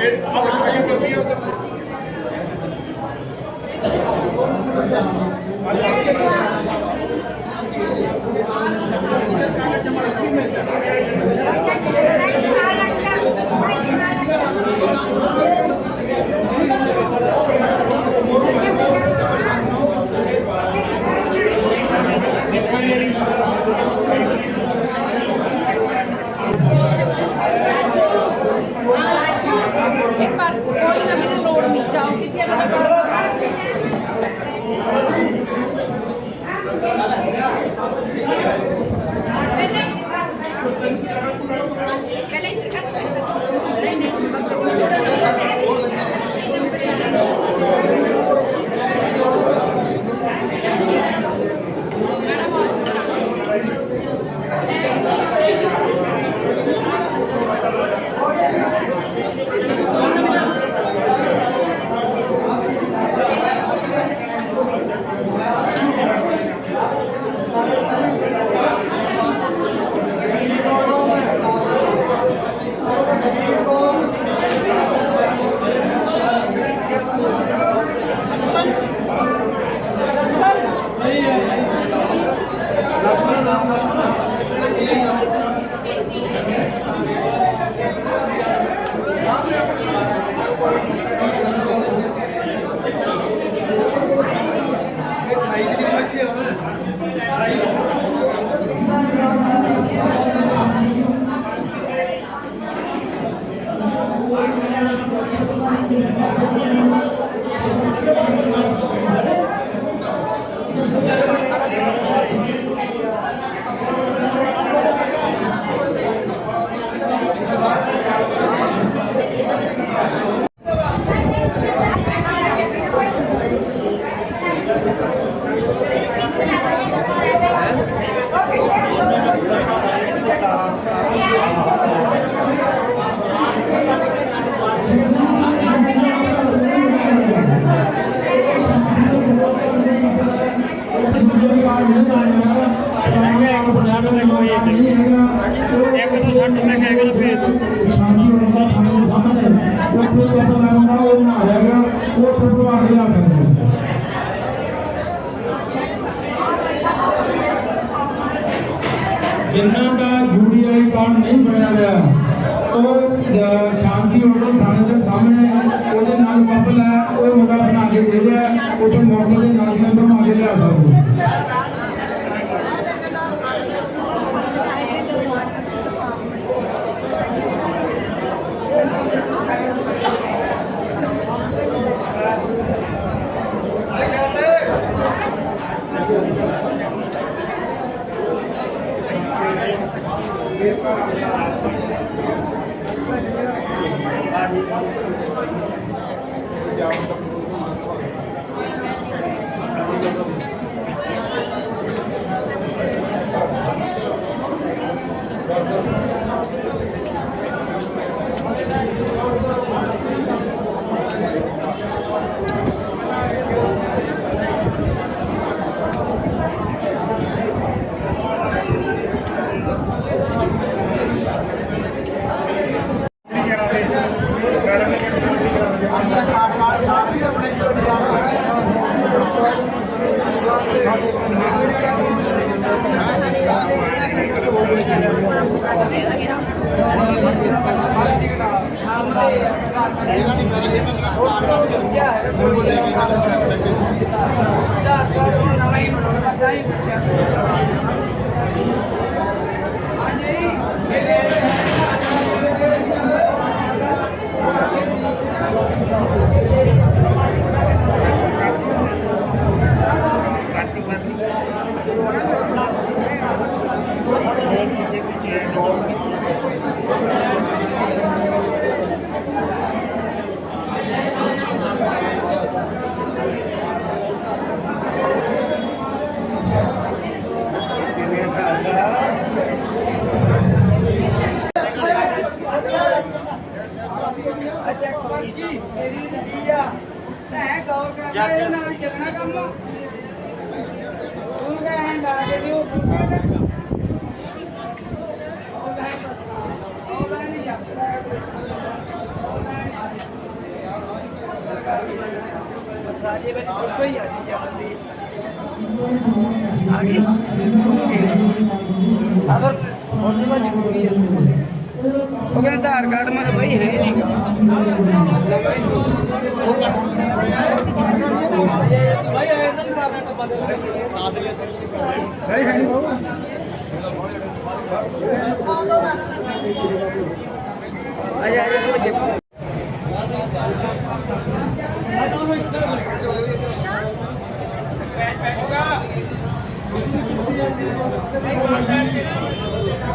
And I would just give a meal ਜਿਨ੍ਹਾਂ ਦਾ UDI card ਨਹੀਂ ਬਣਿਆ ਹੋਇਆ ਉਹ ਸ਼ਾਂਤੀ ਹੋਣ ਥਾਣੇ ਦੇ ਸਾਹਮਣੇ ਉਹਦੇ ਨਾਲ ਕਪਲ ਹੈ, ਉਹ ਮੁੰਡਾ ਬਣਾ ਕੇ ਦੇ ਰਿਹਾ ਉਹ ਤੋਂ ਮੌਕੇ ਦੇ ਨਾਲ ਨੰਬਰ ਬਣਾ ਕੇ ਲਿਆ ਸਕਦੇ ਮੇਰੀ ਦਿੱਤੀ ਆ ਭੈਣ ਗੌਰ ਕਰਨਾ ਇਹਦੇ ਨਾਲ ਚੱਲਣਾ ਕੰਮ ਤੂੰ ਕਹੇ ਲਾ ਕੇ ਦਿਓ ਉਹ ਕਹੇ ਉਹ ਨਹੀਂ ਜਾਂਦਾ ਜੇ ਵਿੱਚ ਪੁੱਛੋ ਹੀ ਆ ਜੀ ਜਾਂਦੇ ਆ ਗਈ ਆਦਰ ਉਹਨੂੰ ਤਾਂ ਜ਼ਰੂਰੀ ਹੈ ਉਹ ਕਹਿੰਦਾ ਆਧਾਰ ਕਾਰਡ ਮੈਂ ਕਿਹਾ ਬਈ ਹੈ ਨਹੀਂ ਭਾਈ ਇਹ ਤਾਂ ਨਹੀਂ ਸਾਹਮਣੇ ਟੱਪਾ ਦੇ ਆਇਆ ਆਇਆ ਤੂੰ ਜੇ। ਉਹ ਮੁੰਡੇ ਮੋਟਰਸਾਈਕਲ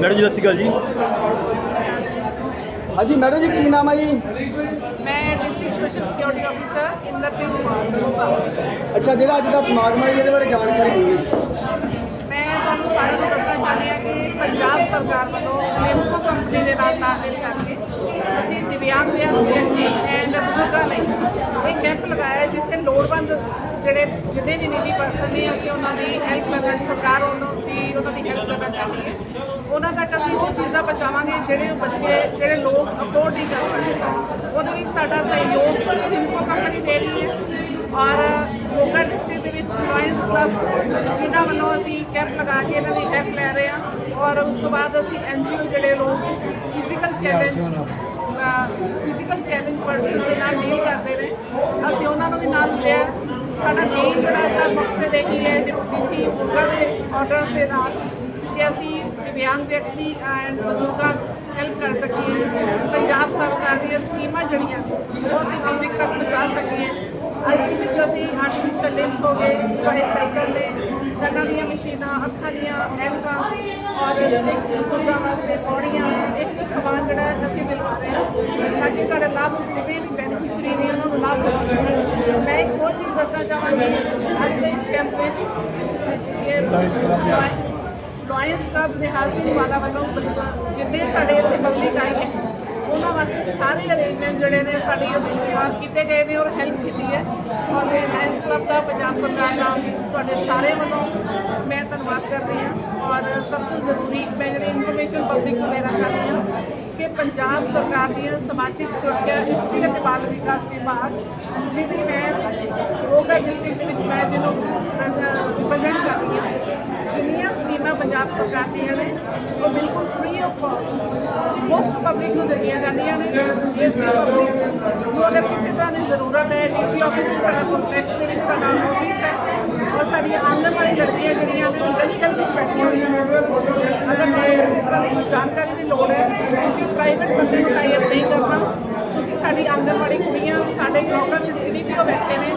ਮੈਡਮ ਜੀ ਸਤਿ ਸ਼੍ਰੀ ਅਕਾਲ ਜੀ। ਕੀ ਨਾਮ ਹੈ ਜੀ? ਮੈਂ district social security officer Inderpreet Kumar ਅੱਛਾ ਜਿਹੜਾ ਅੱਜ ਦਾ ਸਮਾਗਮ ਹੈ ਜੀ, ਇਹਦੇ ਬਾਰੇ ਜਾਣਕਾਰੀ ਦਿਓ ਮੈਂ ਤੁਹਾਨੂੰ ਸਾਰਿਆਂ ਨੂੰ ਦੱਸਣਾ ਚਾਹੁੰਦੀ ਹਾਂ ਕਿ ਪੰਜਾਬ ਸਰਕਾਰ ਵੱਲੋਂ ਲਿਮਕੋ ਕੰਪਨੀ ਦੇ ਨਾਲ ਤਾਲਮੇਲ ਕਰਕੇ ਅਸੀਂ ਦਿਵਿਆਂਗ ਵਿਅਕਤੀ ਐਂਡ ਬਜ਼ੁਰਗਾਂ ਲਈ ਇਹ ਕੈਂਪ ਲਗਾਇਆ ਜਿੱਥੇ ਲੋੜਵੰਦ ਜਿਹੜੇ ਜਿੰਨੇ ਵੀ ਨੀਡੀ ਪਰਸਨ ਨੇ ਅਸੀਂ ਉਹਨਾਂ ਦੀ ਹੈਲਪ ਕਰਨਾ ਸਰਕਾਰ ਉਹਨਾਂ ਦੀ ਉਹਨਾਂ ਦੀ ਹੈਲਪ ਕਰਨਾ ਚਾਹੁੰਦੀ ਹੈ। ਉਹਨਾਂ ਤੱਕ ਅਸੀਂ ਉਹ ਚੀਜ਼ਾਂ ਪਹੁੰਚਾਵਾਂਗੇ ਜਿਹੜੇ ਬੱਚੇ ਜਿਹੜੇ ਲੋਕ ਅਫੋਰਡ ਨਹੀਂ ਕਰ ਸਕਦੇ। ਉਹਦੇ ਵਿੱਚ ਸਾਡਾ ਸਹਿਯੋਗ ਲਿਮਕੋ ਕੰਪਨੀ ਦੇ ਰਹੀ ਹੈ। ਔਰ ਮੋਗਾ ਡਿਸਟ੍ਰਿਕਟ ਦੇ ਵਿੱਚ ਲਾਇਨਸ ਕਲੱਬ ਜਿਨ੍ਹਾਂ ਵੱਲੋਂ ਅਸੀਂ ਕੈਂਪ ਲਗਾ ਕੇ ਇਹਨਾਂ ਦੀ ਹੈਲਪ ਲੈ ਰਹੇ ਹਾਂ। ਔਰ ਉਸ ਤੋਂ ਬਾਅਦ ਅਸੀਂ ਐਨਜੀਓ ਜਿਹੜੇ ਲੋਕ physical challenge physical challenge persons ਦੇ ਨਾਲ ਡੀਲ ਕਰਦੇ ਨੇ। ਅਸੀਂ ਉਹਨਾਂ ਨੂੰ ਵੀ ਨਾਲ ਲਿਆ ਸਾਡਾ ਮੇਨ ਜਿਹੜਾ ਇਹਦਾ ਮਕਸਦ ਇਹ ਹੀ ਹੈ ਡਿਪਟੀ ਸੀ ਮੋਗਾ ਦੇ ਆਰਡਰਸ ਦੇ ਨਾਲ ਕਿ ਅਸੀਂ ਦਿਵਿਆਂਗ ਵਿਅਕਤੀ ਐਂਡ ਬਜ਼ੁਰਗਾਂ ਹੈਲਪ ਕਰ ਸਕੀਏ। ਪੰਜਾਬ ਸਰਕਾਰ ਦੀਆਂ ਸਕੀਮਾਂ ਜਿਹੜੀਆਂ, ਉਹ ਅਸੀਂ ਪਬਲਿਕ ਤੱਕ ਪਹੁੰਚਾ ਸਕੀਏ। ਅੱਜ ਦੇ ਵਿੱਚ ਅਸੀਂ ਆਰਟੀਫੀਸ਼ੀਅਲ ਲਿੰਬਸ ਹੋ ਗਏ ਬੜੇ ਸਾਈਕਲ ਨੇ ਕੰਨਾਂ ਦੀਆਂ ਮਸ਼ੀਨਾਂ, ਅੱਖਾਂ ਦੀਆਂ ਐਲਕਾਂ ਔਰ ਸਟਿਕਸ ਬਜ਼ੁਰਗਾਂ ਵਾਸਤੇ ਪੌੜੀਆਂ ਇੱਕ ਸਮਾਨ ਜਿਹੜਾ ਅਸੀਂ ਦਿਲਵਾ ਰਹੇ ਹਾਂ। ਤਾਂ ਕਿ ਸਾਡੇ ਲਾਭ ਜਿਵੇਂ ਵੀ ਬੈਨੀਫਿਸ਼ਰੀ ਨੇ ਉਹਨਾਂ ਨੂੰ ਲਾਭ ਹੋ ਸਕੇ ਮੈਂ ਇੱਕ ਹੋਰ ਚੀਜ਼ ਦੱਸਣਾ ਚਾਹਾਂਗੀ। ਅੱਜ ਦੇ ਇਸ ਕੈਂਪ ਵਿੱਚ ਇਹ ਲਾਇਨਸ ਕਲੱਬ ਦੇ ਹਾਲ ਚ ਵਾਲਾ ਵੱਲੋਂ ਜਿੰਨੇ ਸਾਡੇ ਇੱਥੇ ਪਬਲਿਕ ਆਈ ਹੈ ਉਹਨਾਂ ਵਾਸਤੇ ਸਾਰੇ ਅਰੇਂਜਮੈਂਟ ਜਿਹੜੇ ਨੇ ਸਾਡੀ ਕੀਤੇ ਗਏ ਨੇ ਔਰ ਹੈਲਪ ਕੀਤੀ ਹੈ। ਔਰ ਲਾਇਨਸ ਕਲੱਬ ਦਾ ਪੰਜਾਬ ਸਰਕਾਰ ਦਾ ਤੁਹਾਡੇ ਸਾਰੇ ਵੱਲੋਂ ਮੈਂ ਧੰਨਵਾਦ ਕਰਦੀ ਹਾਂ ਔਰ ਸਭ ਤੋਂ ਜ਼ਰੂਰੀ ਮੈਂ ਜਿਹੜੀ ਇਨਫੋਰਮੇਸ਼ਨ ਪਬਲਿਕ ਨੂੰ ਦੇਣਾ ਚਾਹੁੰਦੀ ਹਾਂ ਕਿ ਪੰਜਾਬ ਸਰਕਾਰ ਦੀਆਂ ਸਮਾਜਿਕ ਸੁਰੱਖਿਆ ਇਸਤਰੀ ਅਤੇ ਬਾਲ ਵਿਕਾਸ ਵਿਭਾਗ, ਜਿਹਦੀ ਮੈਂ ਰੋਗਰ ਡਿਸਟ੍ਰਿਕਟ ਦੇ ਵਿੱਚ ਮੈਂ ਜਿਹਨੂੰ ਰਿਪਰੈਜ਼ੈਂਟ ਕਰਦੀ ਹਾਂ, ਜਿੰਨੀਆਂ ਪੰਜਾਬ ਸਰਕਾਰ ਦੀਆਂ ਨੇ ਉਹ ਬਿਲਕੁਲ ਫ੍ਰੀ ਆਫ ਕਾਸਟ ਮੁਫਤ ਪਬਲਿਕ ਨੂੰ ਦਿੱਤੀਆਂ ਜਾਂਦੀਆਂ ਨੇ। ਇਸ ਲਈ ਪਬਲਿਕ ਨੂੰ ਕਿਸੇ ਤਰ੍ਹਾਂ ਦੀ ਜ਼ਰੂਰਤ ਹੈ ਡੀਸੀ ਆਫਿਸ ਵਿੱਚ ਸਾਡਾ ਕੰਪਲੈਕਸ ਦੇ ਵਿੱਚ ਸਾਡਾ ਆਫਿਸ ਹੈ, ਔਰ ਸਾਡੀਆਂ ਆਂਗਣਵਾੜੀ ਲੜਕੀਆਂ ਜਿਹੜੀਆਂ ਨੇ ਇੰਡਸਟਰੀਅਲ ਵਿੱਚ ਬੈਠੀਆਂ ਹੋਈਆਂ ਨੇ। ਅਗਰ ਕਿਸੇ ਤਰ੍ਹਾਂ ਦੀ ਕੋਈ ਜਾਣਕਾਰੀ ਦੀ ਲੋੜ ਹੈ, ਤੁਸੀਂ ਪ੍ਰਾਈਵੇਟ ਬੰਦੇ ਨੂੰ ਟਾਈ ਅਪ ਨਹੀਂ ਕਰਨਾ ਤੁਸੀਂ ਸਾਡੀ ਆਂਗਨਵਾੜੀ ਕੁੜੀਆਂ, ਸਾਡੇ ਲੋਕਲ ਦੇ ਸੀਡੀਪੀਓ ਬੈਠੇ ਨੇ,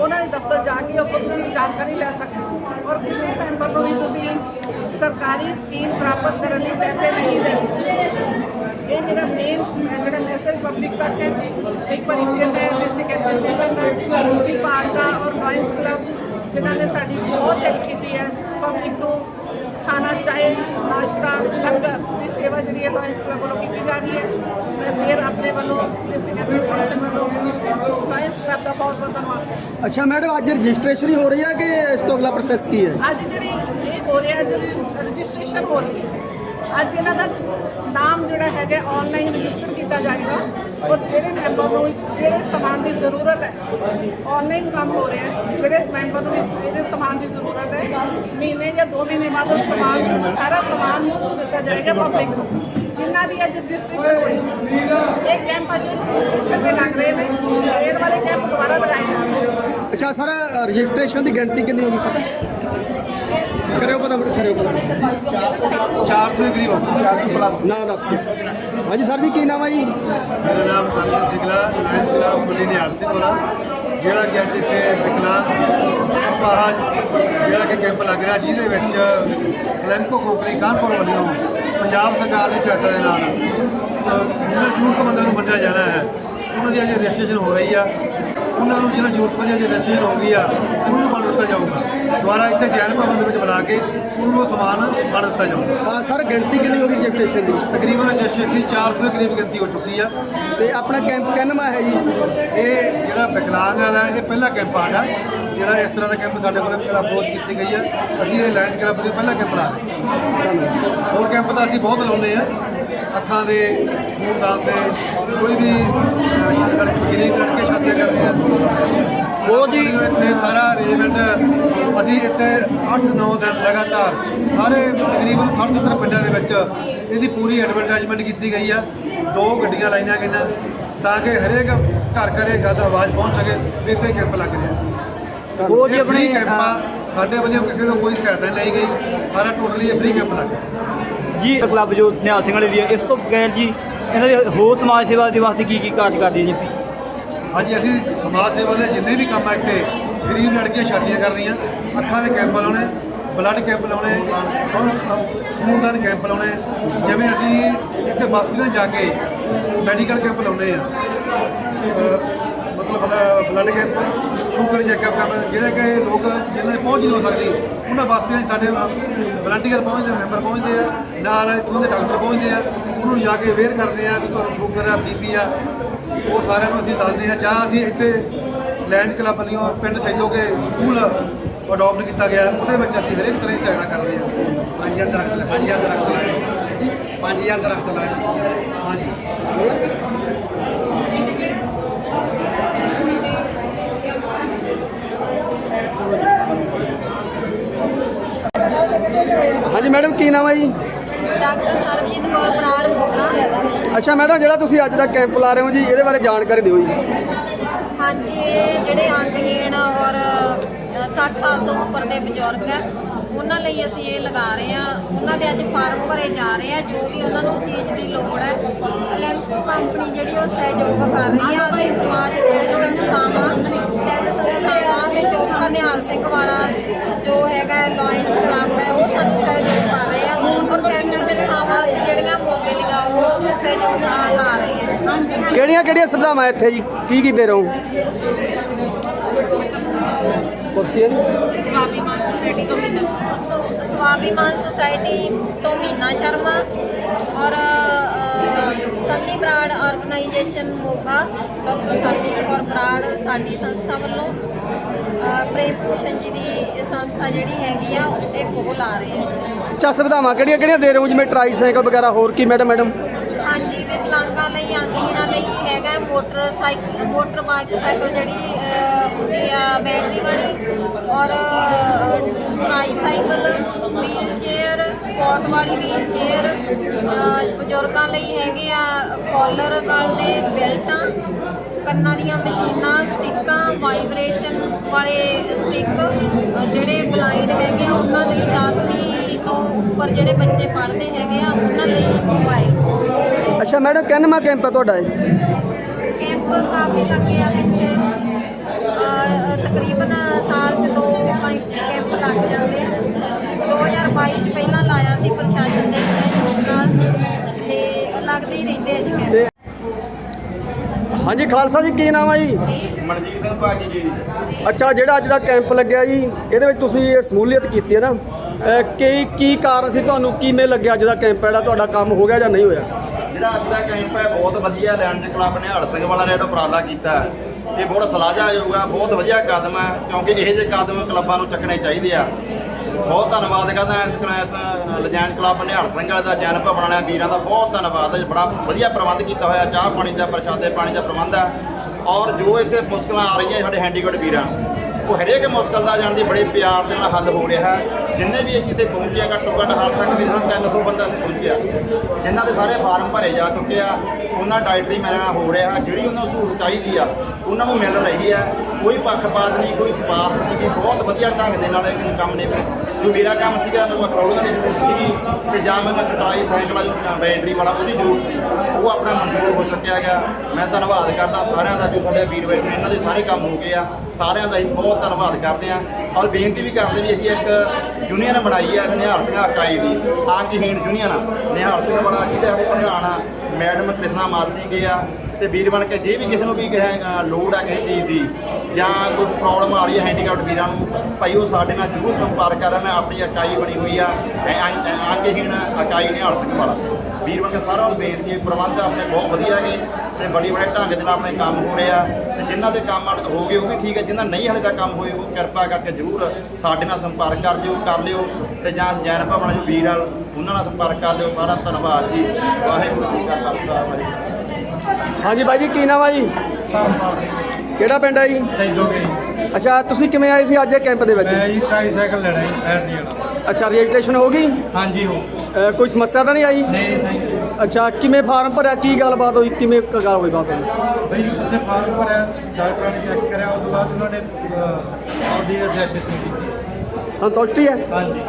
ਉਹਨਾਂ ਦੇ ਦਫ਼ਤਰ ਜਾ ਕੇ ਉੱਥੋਂ ਤੁਸੀਂ ਜਾਣਕਾਰੀ ਲੈ ਸਕਦੇ ਹੋ। ਔਰ ਕਿਸੇ ਮੈਂਬਰ ਨੂੰ ਵੀ ਤੁਸੀਂ ਸਰਕਾਰੀ ਸਕੀਮ ਪ੍ਰਾਪਤ ਕਰਨ ਲਈ ਪੈਸੇ ਨਹੀਂ ਦੇਣੇ ਇਹ ਮੇਰਾ ਮੇਨ ਜਿਹੜਾ ਮੈਸੇਜ ਪਬਲਿਕ ਤੱਕ ਹੈ ਇੱਕ ਵਾਰੀ ਫਿਰ ਮੈਂ ਡਿਸਟ੍ਰਿਕਟ ਐਡਮਿਨਿਸਟ੍ਰੇਸ਼ਨ ਦਾ ਵਿਭਾਗ ਦਾ ਔਰ ਲਾਇਨਸ ਕਲੱਬ ਜਿਨ੍ਹਾਂ ਨੇ ਸਾਡੀ ਬਹੁਤ ਹੈਲਪ ਕੀਤੀ ਹੈ ਪਬਲਿਕ ਨੂੰ ਖਾਣਾ ਚਾਹੇ ਨਾਸ਼ਤਾ ਲੰਗਰ ਦੀ ਸੇਵਾ ਜਿਹੜੀ ਹੈ ਲਾਇਨਸ ਕਲੱਬ ਵੱਲੋਂ ਕੀਤੀ ਜਾ ਰਹੀ ਹੈ ਮੈਂ ਫਿਰ ਆਪਣੇ ਵੱਲੋਂ ਡਿਸਟ੍ਰਿਕਟ ਐਡਮਿਨਿਸਟ੍ਰੇਸ਼ਨ ਵੱਲੋਂ ਲਾਇਨਸ ਕਲੱਬ ਦਾ ਬਹੁਤ ਬਹੁਤ ਧੰਨਵਾਦ ਕਰਦੀ ਹਾਂ। ਅੱਛਾ ਮੈਡਮ ਅੱਜ ਰਜਿਸਟ੍ਰੇਸ਼ਨ ਹੀ ਹੋ ਰਹੀ ਹੈ ਕਿ ਇਸ ਹੋ ਰਿਹਾ ਜਿਹੜੀ ਰਜਿਸਟ੍ਰੇਸ਼ਨ ਹੋ ਰਹੀ ਹੈ। ਅੱਜ ਇਹਨਾਂ ਦਾ ਨਾਮ ਜਿਹੜਾ ਹੈਗਾ ਆਨਲਾਈਨ ਰਜਿਸਟਰ ਕੀਤਾ ਜਾਏਗਾ ਔਰ ਜਿਹੜੇ ਮੈਂਬਰ ਨੂੰ ਜਿਹੜੇ ਸਮਾਨ ਦੀ ਜ਼ਰੂਰਤ ਹੈ ਆਨਲਾਈਨ ਕੰਮ ਹੋ ਰਿਹਾ ਹੈ। ਜਿਹੜੇ ਮੈਂਬਰ ਨੂੰ ਇਹਦੇ ਸਮਾਨ ਦੀ ਜ਼ਰੂਰਤ ਹੈ, ਮਹੀਨੇ ਜਾਂ 2 ਮਹੀਨੇ ਬਾਅਦ ਉਹ ਸਮਾਨ ਸਾਰਾ ਸਮਾਨ ਮੁਫਤ ਦਿੱਤਾ ਜਾਏਗਾ ਪਬਲਿਕ ਨੂੰ। ਜਿਨ੍ਹਾਂ ਦੀ ਅੱਜ ਰਜਿਸਟ੍ਰੇਸ਼ਨ ਹੋਈ। ਇਹ ਕੈਂਪ ਅੱਜ ਰਜਿਸਟ੍ਰੇਸ਼ਨ ਦੇ ਲੱਗ ਰਹੇ ਨੇ। ਇਹ ਵਾਲੇ ਕੈਂਪ ਦੁਬਾਰਾ ਲਗਾਏ ਜਾਣਗੇ ਅੱਛਾ ਸਰ ਰਜਿਸਟ੍ਰੇਸ਼ਨ ਦੀ ਗਿਣਤੀ ਕਿੰਨੀ ਹੋਗੀ ਪਤਾ? ਕਰਿਓ ਪਤਾ ਕਰਿਓ ਪਤਾ। 400 ਦੇ ਕਰੀਬ 400 ਪਲੱਸ ਨਾ ਦੱਸ ਕੇ। ਹਾਂਜੀ ਸਰ ਜੀ ਕੀ ਨਾਮ ਹੈ ਜੀ? ਮੇਰਾ ਨਾਮ ਦਰਸ਼ਨ ਸਿੰਘਲਾ ਲਾਇਨਸ ਕਲੱਬ ਬੁੱਲੀ ਨਿਹਾਲ ਸਿੰਘ ਹੋਣਾ। ਜਿਹੜਾ ਕਿ ਅੱਜ ਇੱਥੇ ਵਿਕਲਾ ਆਪਾਂ ਜਿਹੜਾ ਕਿ ਕੈਂਪ ਲੱਗ ਰਿਹਾ ਜਿਹਦੇ ਵਿੱਚ ਲੈਂਕੋ ਕੰਪਨੀ ਕਾਨਪੁਰ ਵੱਲੋਂ ਪੰਜਾਬ ਸਰਕਾਰ ਦੀ ਸਹਾਇਤਾ ਦੇ ਨਾਲ ਅ, ਜਿਹਨਾਂ ਜ਼ਰੂਰਤਮੰਦਾਂ ਨੂੰ ਵੰਡਿਆ ਜਾਣਾ ਹੈ ਉਹਨਾਂ ਦੀ ਅੱਜ ਰਜਿਸਟ੍ਰੇਸ਼ਨ ਹੋ ਰਹੀ ਆ। ਉਹਨਾਂ ਨੂੰ ਜਿਹਨਾਂ ਜ਼ਰੂਰਤਮੰਦ ਦੀ ਰਜਿਸਟ੍ਰੇਸ਼ਨ ਹੋ ਗਈ ਆ ਉਹਨੂੰ ਵੰਡ ਦਿੱਤਾ ਜਾਊਗਾ। ਦੁਬਾਰਾ ਇੱਥੇ ਜੈਨ ਭਵਨ ਦੇ ਵਿੱਚ ਬੁਲਾ ਕੇ ਉਹਨੂੰ ਉਹ ਸਮਾਨ ਵੰਡ ਦਿੱਤਾ ਜਾਊਗਾ। ਹਾਂ ਸਰ ਗਿਣਤੀ ਕਿੰਨੀ ਹੋਗੀ ਰਜਿਸਟ੍ਰੇਸ਼ਨ ਦੀ? ਤਕਰੀਬਨ ਰਜਿਸਟ੍ਰੇਸ਼ਨ ਦੀ 400 ਦੇ ਕਰੀਬ ਗਿਣਤੀ ਹੋ ਚੁੱਕੀ ਆ। ਤੇ ਆਪਣਾ ਕੈਂਪ ਕਿੰਨਵਾਂ ਹੈ ਜੀ? ਇਹ ਜਿਹੜਾ ਵਿਕਲਾਂਗ ਵਾਲਾ ਇਹ ਪਹਿਲਾ ਕੈਂਪ ਆਡਾ ਜਿਹੜਾ ਇਸ ਤਰ੍ਹਾਂ ਦਾ ਕੈਂਪ ਸਾਡੇ ਕੋਲ ਅਪਰੋਚ ਕੀਤੀ ਗਈ ਹੈ ਅਸੀਂ ਇਹ ਲਾਇਨਸ ਕਲੱਬ ਦੇ ਪਹਿਲਾ ਕੈਂਪ ਲਾ ਰਹੇ। ਹੋਰ ਕੈਂਪ ਤਾਂ ਅਸੀਂ ਬਹੁਤ ਲਾਉਂਦੇ ਆ ਅੱਖਾਂ ਦੇ ਖੂਨਦਾਨ ਦੇ ਕੋਈ ਵੀ ਗਰੀਬ ਲੜਕੇ ਸ਼ਾਦੀਆਂ ਕਰਦੇ ਆ। ਉਹ ਜੀ ਇੱਥੇ ਸਾਰਾ ਅਰੇਂਜਮੈਂਟ ਅਸੀਂ ਇੱਥੇ 8-9 ਦਿਨ ਲਗਾਤਾਰ ਸਾਰੇ ਤਕਰੀਬਨ 60-70 ਪਿੰਡਾਂ ਦੇ ਵਿੱਚ ਇਹਦੀ ਪੂਰੀ ਐਡਵਰਟਾਈਜ਼ਮੈਂਟ ਕੀਤੀ ਗਈ ਆ। ਦੋ ਗੱਡੀਆਂ ਲਾਈਆਂ ਗਈਆਂ ਤਾਂ ਕਿ ਹਰੇਕ ਘਰ ਘਰ ਗੱਲ ਆਵਾਜ਼ ਪਹੁੰਚ ਸਕੇ ਇੱਥੇ ਕੈਂਪ ਲੱਗ ਰਿਹਾ। ਉਹ ਜੀ ਆਪਣੀ ਕੈਂਪ ਆ। ਸਾਡੇ ਵੱਲੋਂ ਕਿਸੇ ਤੋਂ ਕੋਈ ਸਹਾਇਤਾ ਨਹੀਂ ਲਈ ਗਈ। ਸਾਰਾ ਟੋਟਲੀ ਫ੍ਰੀ ਕੈਂਪ ਲੱਗ ਜੀ ਕਲੱਬ ਜੋ ਨਿਹਾਲ ਸਿੰਘ ਵਾਲੇ ਦੀ ਹੈ ਇਸ ਤੋਂ ਬਗੈਰ ਜੀ ਇਹਨਾਂ ਦੇ ਹੋਰ ਸਮਾਜ ਸੇਵਾ ਦੇ ਵਾਸਤੇ ਕੀ ਕੀ ਕਾਰਜ ਕਰਦੇ ਜੀ ਤੁਸੀਂ? ਹਾਂਜੀ ਅਸੀਂ ਸਮਾਜ ਸੇਵਾ ਦੇ ਜਿੰਨੇ ਵੀ ਕੰਮ ਆ ਇੱਥੇ ਗਰੀਬ ਲੜਕੀਆਂ ਸ਼ਾਦੀਆਂ ਕਰ ਰਹੀਆਂ ਅੱਖਾਂ ਦੇ ਕੈਂਪ ਲਾਉਣੇ ਬਲੱਡ ਕੈਂਪ ਲਾਉਣੇ ਔਰ ਖੂਨਦਾਨ ਕੈਂਪ ਲਾਉਣੇ। ਜਿਵੇਂ ਅਸੀਂ ਇੱਥੇ ਬਸਤੀਆਂ ਜਾ ਕੇ ਮੈਡੀਕਲ ਕੈਂਪ ਲਾਉਣੇ ਆ ਮਤਲਬ blood camp sugar checkup camp ਜਿਹੜੇ ਕਿ ਲੋਕ ਜਿਹਨਾਂ ਦੀ ਪਹੁੰਚ ਨਹੀਂ ਹੋ ਸਕਦੀ ਉਹਨਾਂ ਵਾਸਤੇ ਸਾਡੇ ਵਲੰਟੀਅਰ ਪਹੁੰਚਦੇ ਮੈਂਬਰ ਪਹੁੰਚਦੇ ਆ ਨਾਲ ਇੱਥੋਂ ਦੇ ਡਾਕਟਰ ਪਹੁੰਚਦੇ ਆ ਉਹਨੂੰ ਜਾ ਕੇ ਅਵੇਅਰ ਕਰਦੇ ਆ ਵੀ ਤੁਹਾਨੂੰ ਸ਼ੂਗਰ ਆ ਬੀਪੀ ਆ। ਉਹ ਸਾਰਿਆਂ ਨੂੰ ਅਸੀਂ ਦੱਸਦੇ ਆ ਜਾਂ ਅਸੀਂ ਇੱਥੇ ਲੈਂਡ ਕਲੱਬ ਵੱਲੋਂ ਪਿੰਡ ਸੈਜੋਗੇ ਸਕੂਲ ਅਡਾਪਟ ਕੀਤਾ ਗਿਆ ਉਹਦੇ ਵਿੱਚ ਅਸੀਂ ਹਰੇਕ ਤਰ੍ਹਾਂ ਦੀ ਸਹਾਇਤਾ ਕਰਦੇ ਹਾਂ 5000 ਦਰਖਤ 5000 ਦਰਖਤ ਲਾਏ। 5000 ਦਰਖਤ ਲਾਏ। ਹਾਂਜੀ। ਹਾਂਜੀ ਮੈਡਮ ਕੀ ਨਾਮ ਹੈ ਜੀ? ਡਾਕਟਰ ਸਰਬਜੀਤ ਕੌਰ ਬਰਾੜ ਮੋਗਾ ਅੱਛਾ ਮੈਡਮ ਜਿਹੜਾ ਤੁਸੀਂ ਅੱਜ ਦਾ ਕੈਂਪ ਲਾ ਰਹੇ ਹੋ ਜੀ ਇਹਦੇ ਬਾਰੇ ਜਾਣਕਾਰੀ ਦਿਓ ਜੀ। ਹਾਂਜੀ ਇਹ ਜਿਹੜੇ ਅੰਗਹੀਣ ਔਰ ਅ, 60 ਸਾਲ ਤੋਂ ਉੱਪਰ ਦੇ ਬਜ਼ੁਰਗ ਹੈ। ਉਹਨਾਂ ਲਈ ਅਸੀਂ ਇਹ ਲਗਾ ਰਹੇ ਆ ਉਹਨਾਂ ਦੇ ਅੱਜ ਫਾਰਮ ਭਰੇ ਜਾ ਰਹੇ ਆ ਜੋ ਵੀ ਉਹਨਾਂ ਨੂੰ ਚੀਜ਼ ਦੀ ਲੋੜ ਹੈ। ਲੈਂਕੋ ਕੰਪਨੀ ਜਿਹੜੀ ਉਹ ਸਹਿਯੋਗ ਕਰ ਰਹੀ ਆ। ਅਸੀਂ ਸਮਾਜ ਸੇਵੀ ਸੰਸਥਾਵਾਂ ਤਿੰਨ ਸੰਸਥਾਵਾਂ ਤੇ ਚੌਥਾ ਨਿਹਾਲ ਸਿੰਘ ਵਾਲਾ ਜੋ ਹੈਗਾ ਲਾਇੰਸ ਕਲੱਬ ਹੈ ਉਹ ਸਾਨੂੰ ਸਹਿਯੋਗ ਕਰ ਰਹੇ ਆ। ਔਰ ਤਿੰਨ ਸੰਸਥਾਵਾਂ ਜਿਹੜੀਆਂ ਮੋਗੇ ਦੀਆਂ ਉਹ ਸਹਿਯੋਗ ਲਾ ਰਹੀ ਆ ਕਿਹੜੀਆਂ ਕਿਹੜੀਆਂ ਸੁਵਿਧਾਵਾਂ ਇੱਥੇ ਜੀ? ਕੀ ਕੀ ਦੇ ਰਹੋ ਕੁਰਸੀਆਂ ਕੁਰਸੀ ਹੈ ਜੀ ਸੋ- ਸੁਸਾਇਟੀ ਤੋਂ ਮੀਨਾ ਸ਼ਰਮਾ ਔਰ ਸੰਨੀ ਬਰਾੜ ਆਰਗੇਨਾਈਜੇਸ਼ਨ ਮੋਗਾ, ਡਾਕਟਰ ਸਰਬਜੀਤ ਕੌਰ ਬਰਾੜ ਸਾਡੀ ਸੰਸਥਾ ਵੱਲੋਂ ਪ੍ਰੇਮ ਭੂਸ਼ਣ ਜੀ ਦੀ ਸੰਸਥਾ ਜਿਹੜੀ ਹੈਗੀ ਆ ਇਹ ਕੋਲ ਆ ਰਹੇ ਆ। ਅੱਛਾ ਸੁਵਿਧਾਵਾਂ ਕਿਹੜੀਆਂ ਕਿਹੜੀਆਂ ਦੇ ਰਹੇ ਹੋ? ਜਿਵੇਂ ਟਰਾਈਸਾਈਕਲ ਵਗੈਰਾ ਹੋਰ ਕੀ ਮੈਡਮ ਮੈਡਮ ਹਾਂਜੀ ਵਿਕਲਾਂਗਾਂ ਲਈ ਅੰਗਹੀਣਾਂ ਲਈ ਹੈਗਾ ਮੋਟਰਸਾਈਕਲ ਮੋਟਰ ਬਾਈਸਾਈਕਲ ਜਿਹੜੀ ਹੁੰਦੀ ਆ, ਬੈਟਰੀ ਵਾਲੀ ਔਰ ਟ੍ਰਾਈਸਾਈਕਲ ਵੀਲ ਚੇਅਰ ਕੋਟ ਵਾਲੀ ਵੀਲ ਚੇਅਰ ਬਜ਼ੁਰਗਾਂ ਲਈ ਹੈਗੇ ਆ ਕਾਲਰ ਗਲ ਦੇ ਬੈਲਟਾਂ, ਕੰਨਾਂ ਦੀਆਂ ਮਸ਼ੀਨਾਂ, ਸਟਿੱਕਾਂ ਵਾਈਬ੍ਰੇਸ਼ਨ ਵਾਲੇ ਸਟਿੱਕ ਜਿਹੜੇ ਬਲਾਈਂਡ ਹੈਗੇ ਆ, ਉਹਨਾਂ ਲਈ 10ਵੀਂ ਤੋਂ ਉੱਪਰ ਜਿਹੜੇ ਬੱਚੇ ਪੜ੍ਹਦੇ ਹੈਗੇ ਆ ਉਹਨਾਂ ਲਈ ਮੋਬਾਈਲ ਫੋਨ ਅੱਛਾ ਮੈਡਮ ਕਿੰਨਵਾਂ ਕੈਂਪ ਹੈ ਤੁਹਾਡਾ ਇਹ? ਕੈਂਪ ਕਾਫੀ ਲੱਗੇ ਆ ਪਿੱਛੇ। ਅਹ ਤਕਰੀਬਨ ਸਾਲ ਚ ਦੋ ਕੈਂਪ ਲੱਗ ਜਾਂਦੇ ਆ। 2022 ਚ ਪਹਿਲਾਂ ਲਾਇਆ ਸੀ ਪ੍ਰਸ਼ਾਸਨ ਦੇ ਸਹਿਯੋਗ ਨਾਲ ਤੇ ਲੱਗਦੇ ਹੀ ਰਹਿੰਦੇ ਆ ਜੀ ਕੈਂਪ। ਤੇ ਹਾਂਜੀ ਖਾਲਸਾ ਜੀ ਕੀ ਨਾਮ ਹੈ ਜੀ? ਮਨਜੀਤ ਸਿੰਘ ਭਾਜੀ ਜੀ। ਅੱਛਾ ਜਿਹੜਾ ਅੱਜ ਦਾ ਕੈਂਪ ਲੱਗਿਆ ਜੀ ਇਹਦੇ ਵਿੱਚ ਤੁਸੀਂ ਇਹ ਸਮੂਲੀਅਤ ਕੀਤੀ ਹੈ ਨਾ? ਕੀ ਕੀ ਕਾਰਨ ਸੀ? ਤੁਹਾਨੂੰ ਕਿਵੇਂ ਲੱਗਿਆ ਅੱਜ ਦਾ ਕੈਂਪ ਜਿਹੜਾ ਤੁਹਾਡਾ ਕੰਮ ਹੋ ਗਿਆ ਜਾਂ ਨਹੀਂ ਹੋਇਆ? ਜਿਹੜਾ ਅੱਜ ਦਾ ਕੈਂਪ ਹੈ, ਬਹੁਤ ਵਧੀਆ ਲੈਂਡਸ ਕਲੱਬ ਨੇ ਹੜ ਸਿੰਘ ਵਾਲਾ ਨੇ ਜਿਹੜਾ ਉਪਰਾਲਾ ਕੀਤਾ ਹੈ। ਇਹ ਬਹੁਤ ਸਲਾਹਯੋਗ ਹੈ, ਬਹੁਤ ਵਧੀਆ ਕਦਮ ਹੈ, ਕਿਉਂਕਿ ਇਹੋ ਜਿਹੇ ਕਦਮ ਕਲੱਬਾਂ ਨੂੰ ਚੱਕਣੇ ਚਾਹੀਦੇ ਆ। ਬਹੁਤ ਧੰਨਵਾਦ ਕਰਦਾ ਇਸ ਕਲਾਸ ਲਜਾਨ ਕਲੱਬ ਨਿਹਾਲ ਸਿੰਘ ਵਾਲੇ ਦਾ ਜਨ ਭਵਨ ਵਾਲਿਆਂ, ਵੀਰਾਂ ਦਾ ਬਹੁਤ ਧੰਨਵਾਦ ਹੈ। ਬੜਾ ਵਧੀਆ ਪ੍ਰਬੰਧ ਕੀਤਾ ਹੋਇਆ, ਚਾਹ ਪਾਣੀ ਦਾ, ਪ੍ਰਸ਼ਾਦੇ ਪਾਣੀ ਦਾ ਪ੍ਰਬੰਧ ਹੈ। ਔਰ ਜੋ ਇੱਥੇ ਮੁਸ਼ਕਲਾਂ ਆ ਰਹੀਆਂ ਸਾਡੇ ਹੈਂਡੀਕੈਪ ਵੀਰਾਂ, ਉਹ ਹਰੇਕ ਮੁਸ਼ਕਲ ਦਾ ਜਾਣ ਦੀ ਬੜੇ ਪਿਆਰ ਦੇ ਨਾਲ ਹੱਲ ਹੋ ਰਿਹਾ ਹੈ। ਜਿੰਨੇ ਵੀ ਅਸੀਂ ਇੱਥੇ ਪਹੁੰਚੇ ਘੱਟੋ ਘੱਟ ਹਾਲ ਤੱਕ ਵੀ ਸਾਨੂੰ 300 ਬੰਦਾ ਇੱਥੇ ਪਹੁੰਚਿਆ। ਜਿਨ੍ਹਾਂ ਦੇ ਸਾਰੇ ਫਾਰਮ ਭਰੇ ਜਾ ਚੁੱਕੇ ਆ ਉਹਨਾਂ ਡਾਇਟਰੀ ਮਿਲਣਾ ਹੋ ਰਿਹਾ ਜਿਹੜੀ ਉਹਨਾਂ ਨੂੰ ਸਹੂਲਤ ਚਾਹੀਦੀ ਆ ਉਹਨਾਂ ਨੂੰ ਮਿਲ ਰਹੀ ਆ। ਕੋਈ ਪੱਖਪਾਤ ਨਹੀਂ ਕੋਈ ਸਿਫਾਰਸ਼ ਨਹੀਂ ਗੀ, ਬਹੁਤ ਵਧੀਆ ਢੰਗ ਦੇ ਨਾਲ ਇਹ ਕੰਮ ਨੇ। ਜੋ ਮੇਰਾ ਕੰਮ ਸੀਗਾ ਮੈਨੂੰ ਕਰੋੜਾਂ ਦੀ ਜ਼ਰੂਰਤ ਸੀਗੀ ਤੇ ਜਾਂ ਮੈਨੂੰ ਟਰਾਈ ਸਾਈਕਲ ਆ ਬੈਟਰੀ ਵਾਲਾ ਉਹਦੀ ਜ਼ਰੂਰਤ ਸੀ। ਉਹ ਆਪਣਾ ਮਨਜ਼ੂਰ ਹੋ ਚੁੱਕਿਆ ਗਿਆ ਮੈਂ ਧੰਨਵਾਦ ਕਰਦਾ ਸਾਰਿਆਂ ਦਾ ਜੋ ਸਾਡੇ ਵੀਰ ਬੈਠੇ ਇਹਨਾਂ ਦੇ ਸਾਰੇ ਕੰਮ ਹੋ ਗਏ ਆ। ਸਾਰਿਆਂ ਦਾ ਹੀ ਬਹੁਤ ਧੰਨਵਾਦ ਕਰਦੇ ਆ ਔਰ ਬੇਨਤੀ ਵੀ ਕਰਦੇ ਵੀ ਅਸੀਂ ਇੱਕ ਯੂਨੀਅਨ ਬਣਾਈ ਹੈ ਨਿਹਾਲ ਸਿੰਘ ਇਕਾਈ ਦੀ। ਅੰਗਹੀਣ ਯੂਨੀਅਨ ਨਿਹਾਲ ਸਿੰਘ ਵਾਲਾ ਜਿਹਦੇ ਸਾਡੇ ਪ੍ਰਧਾਨ ਆ, ਮੈਡਮ ਕ੍ਰਿਸ਼ਨਾ ਮਾਸੀ ਗਏ ਆ। ਤੇ ਵੀਰ ਬਣ ਕੇ ਜੇ ਵੀ ਕਿਸੇ ਨੂੰ ਵੀ ਕਿਸੇ ਲੋੜ ਆ ਕਿਸੇ ਚੀਜ਼ ਦੀ, ਜਾਂ ਕੋਈ ਪ੍ਰੋਬਲਮ ਆ ਰਹੀ ਹੈ ਹੈਂਡੀਕੈਪਟ ਵੀਰਾਂ ਨੂੰ, ਭਾਈ ਉਹ ਸਾਡੇ ਨਾਲ ਜ਼ਰੂਰ ਸੰਪਰਕ ਕਰਨ। ਆਪਣੀ ਇਕਾਈ ਬਣੀ ਹੋਈ ਆ। ਐ- ਅੰਗ- ਅੰਗਹੀਣ ਇਕਾਈ ਨਿਹਾਲ ਸਿੰਘ ਵਾਲਾ। ਵੀਰ ਕੇ ਸਾਰਿਆਂ ਨੂੰ ਬੇਨਤੀ ਹੈ ਪ੍ਰਬੰਧ ਆਪਣੇ ਬਹੁਤ ਵਧੀਆ ਹੈਗੇ ਤੇ ਬੜੀ ਬੜੇ ਢੰਗ ਦੇ ਨਾਲ ਆਪਣੇ ਕੰਮ ਹੋ ਰਹੇ। ਆ ਤੇ ਜਿਨ੍ਹਾਂ ਦੇ ਕੰਮ ਅੜ ਹੋ ਗਏ ਉਹ ਵੀ ਠੀਕ ਹੈ ਜਿਨ੍ਹਾਂ ਨਹੀਂ ਹਲੇ ਤੱਕ ਕੰਮ ਹੋਏ ਉਹ ਕਿਰਪਾ ਕਰਕੇ ਜ਼ਰੂਰ ਸਾਡੇ ਨਾਲ ਸੰਪਰਕ ਕਰ ਜਿਓ ਕਰ ਲਿਓ ਤੇ ਜਾਂ ਜੈਨ ਭਵਨ ਜੋ ਵੀਰ ਆ ਉਹਨਾਂ ਨਾਲ ਸੰਪਰਕ ਕਰ ਲਿਓ। ਸਾਰਾ ਧੰਨਵਾਦ ਜੀ। ਵਾਹਿਗੁਰੂ ਜੀ ਕਾ ਖਾਲਸਾ ਵਾਹਿਗੁਰੂ। ਹਾਂਜੀ ਬਾਈ ਜੀ ਕੀ ਨਾਮ ਹੈ ਜੀ? ਕਿਹੜਾ ਪਿੰਡ ਹੈ ਜੀ? ਸਹਿਯੋਗੇ ਅੱਛਾ ਤੁਸੀਂ ਕਿਵੇਂ ਆਏ ਸੀ ਅੱਜ ਇਹ ਕੈਂਪ ਦੇ ਵਿੱਚ? ਮੈਂ ਜੀ ਟ੍ਰਾਈਸਾਈਕਲ ਲੈਣਾ ਜੀ ਬੈਟਰੀ ਵਾਲਾ। ਅੱਛਾ ਰਜਿਸਟ੍ਰੇਸ਼ਨ ਹੋ ਗਈ? ਹਾਂਜੀ ਹੋ ਅਹ ਕੋਈ ਸਮੱਸਿਆ ਤਾਂ ਨਹੀਂ ਆਈ? ਨਹੀਂ ਥੈਂਕ ਯੂ ਅੱਛਾ ਕਿਵੇਂ ਫਾਰਮ ਭਰਿਆ? ਕੀ ਗੱਲਬਾਤ ਹੋਈ? ਕਿਵੇਂ ਕ- ਗੱਲ ਹੋਈ ਬਾਤ ਬਈ ਉੱਥੇ ਫਾਰਮ ਭਰਿਆ ਡਾਕਟਰਾਂ ਨੇ ਚੈੱਕ ਕਰਿਆ ਉਸ ਤੋਂ ਬਾਅਦ ਉਹਨਾਂ ਨੇ ਆਪਦੀ ਰਜਿਸਟ੍ਰੇਸ਼ਨ ਕੀਤੀ। ਸੰਤੁਸ਼ਟੀ ਹੈ? ਹਾਂਜੀ।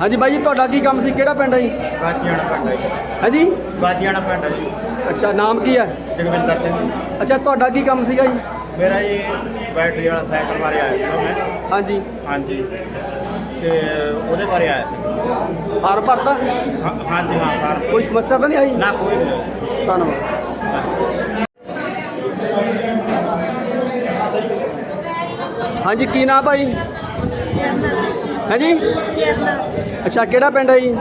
ਹਾਂਜੀ ਬਾਈ ਜੀ ਤੁਹਾਡਾ ਕੀ ਕੰਮ ਸੀ? ਕਿਹੜਾ ਪਿੰਡ ਹੈ ਜੀ? ਬਾਜੀਆਣਾ ਪਿੰਡ ਹੈ ਜੀ। ਹਾਂਜੀ? ਬਾਜੀਆਣਾ ਪਿੰਡ ਹੈ ਜੀ। ਅੱਛਾ ਨਾਮ ਕੀ ਹੈ? ਜਗਵਿੰਦਰ ਸਿੰਘ ਅੱਛਾ ਤੁਹਾਡਾ ਕੀ ਕੰਮ ਸੀਗਾ ਜੀ? ਮੇਰਾ ਜੀ ਬੈਟਰੀ ਵਾਲਾ ਸਾਈਕਲ ਬਾਰੇ ਆਇਆ ਸੀ ਮੈਂ। ਹਾਂਜੀ। ਹਾਂਜੀ। ਤੇ ਉਹਦੇ ਬਾਰੇ ਆਇਆ ਸੀ। ਫਾਰਮ ਭਰਤਾ? ਹਾਂ- ਹਾਂਜੀ ਹਾਂ ਸਰ ਕੋਈ ਸਮੱਸਿਆ ਤਾਂ ਨਹੀਂ ਆਈ? ਨਾ ਕੋਈ ਨਹੀਂ। ਧੰਨਵਾਦ। ਹਾਂਜੀ ਕੀ ਨਾਮ ਭਾਈ? ਹਾਂਜੀ? ਅੱਛਾ ਕਿਹੜਾ ਪਿੰਡ ਹੈ ਜੀ?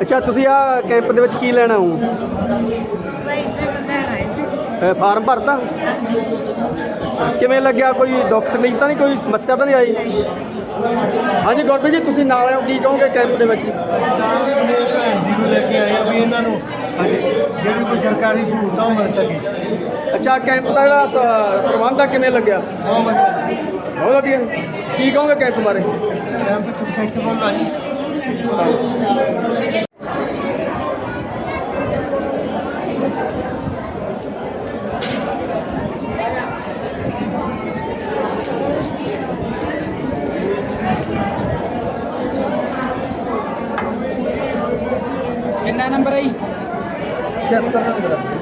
ਅੱਛਾ ਤੁਸੀਂ ਆ ਕੈਂਪ ਦੇ ਵਿੱਚ ਕੀ ਲੈਣਾ ਹੋ? ਅ, ਫਾਰਮ ਭਰਤਾ? ਅੱਛਾ ਕਿਵੇਂ ਲੱਗਿਆ? ਕੋਈ ਦੁੱਖ ਤਕਲੀਫ ਤਾਂ ਨਹੀਂ? ਕੋਈ ਸਮੱਸਿਆ ਤਾਂ ਨਹੀਂ ਆਈ? ਹਾਂਜੀ ਗੁਰਪ੍ਰੀਤ ਜੀ ਤੁਸੀਂ ਨਾਲ ਹੋ ਕੀ ਕਹੋਗੇ ਕੈਂਪ ਦੇ ਵਿੱਚ? ਭੈਣ ਜੀ ਨੂੰ ਲੈ ਕੇ ਆਏ ਆ ਵੀ ਇਹਨਾਂ ਨੂੰ ਜਿਹੜੀ ਕੋਈ ਸਰਕਾਰੀ ਸਹੂਲਤਾਂ ਉਹ ਮਿਲ ਸਕੇ। ਅੱਛਾ ਕੈਂਪ ਦਾ ਜਿਹੜਾ ਸ- ਪ੍ਰਬੰਧ ਆ ਕਿਵੇਂ ਲੱਗਿਆ? ਬਹੁਤ ਵਧੀਆ। ਬਹੁਤ ਵਧੀਆ। ਕੀ ਕਹੋਗੇ ਕੈਂਪ ਬਾਰੇ? ਕੈਂਪ ਸਕਸੈਸਫੁਲ ਆ ਜੀ। 天干物燥。